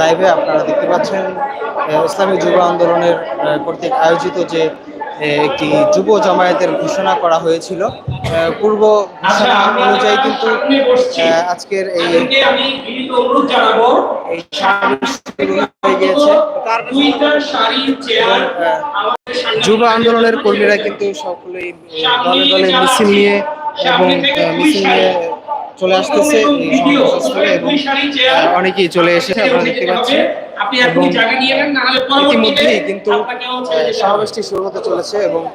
লাইভে আপনারা দেখতে পাচ্ছেন ইসলামী যুব আন্দোলনের কর্তৃক আয়োজিত যে একটি যুব জামায়াতের ঘোষণা করা হয়েছিল। পূর্ব ঘোষণা অনুযায়ী কিন্তু আজকের এই যুব আন্দোলনের কর্মীরা কিন্তু সকলেই দলে দলে মিছিল নিয়ে এবং মিছিল নিয়ে চলে আসতেছে এবং অনেকেই চলে এসেছে আমরা দেখতে পাচ্ছি আপনি এবং ইতিমধ্যেই কিন্তু। সমাবেশটি শুরু হতে চলেছে এবং আহ,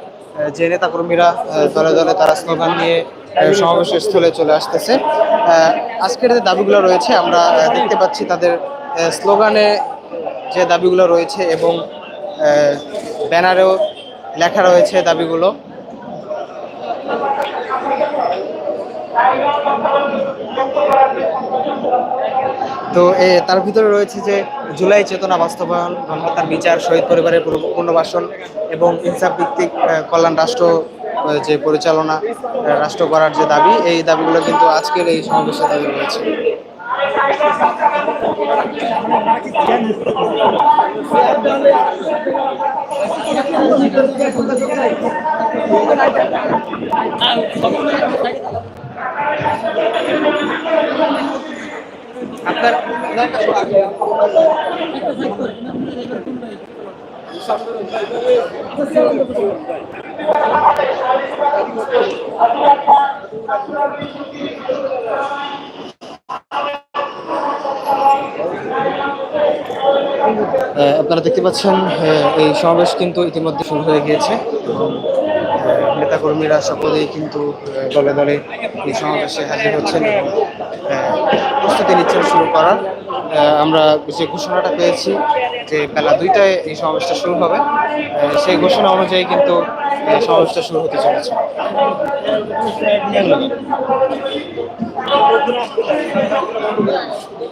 যে নেতা কর্মীরা দলে দলে তারা স্লোগান নিয়ে সমাবেশের স্থলে চলে আসতেছে। আজকের যে দাবিগুলো রয়েছে আমরা দেখতে পাচ্ছি তাদের স্লোগানে যে দাবিগুলো রয়েছে এবং আহ, ব্যানারেও লেখা রয়েছে দাবিগুলো। তো তার ভিতরে রয়েছে যে জুলাই চেতনা বাস্তবায়ন গণহত্যার বিচার, শহীদ পরিবারের পুনর- পুনর্বাসন এবং ইনসাফ ভিত্তিক কল্যাণ রাষ্ট্র যে পরিচালনা রাষ্ট্র করার যে দাবি, এই দাবিগুলো কিন্তু আজকের এই সমাবেশে দাবি রয়েছে। আপনার আপনারা দেখতে পাচ্ছেন এই সমাবেশ কিন্তু ইতিমধ্যে শুরু হয়ে গিয়েছে। নেতাকর্মীরা সকলেই কিন্তু দলে দলে এই সমাবেশে হাজির হচ্ছেন এবং প্রস্তুতি নিচ্ছেন শুরু করার। আমরা যে ঘোষণাটা পেয়েছি যে বেলা দুইটায় এই সমাবেশটা শুরু হবে সেই ঘোষণা অনুযায়ী কিন্তু সমাবেশটা শুরু হতে চলেছে।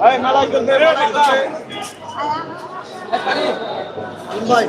Hey, Malay, good day. ভাই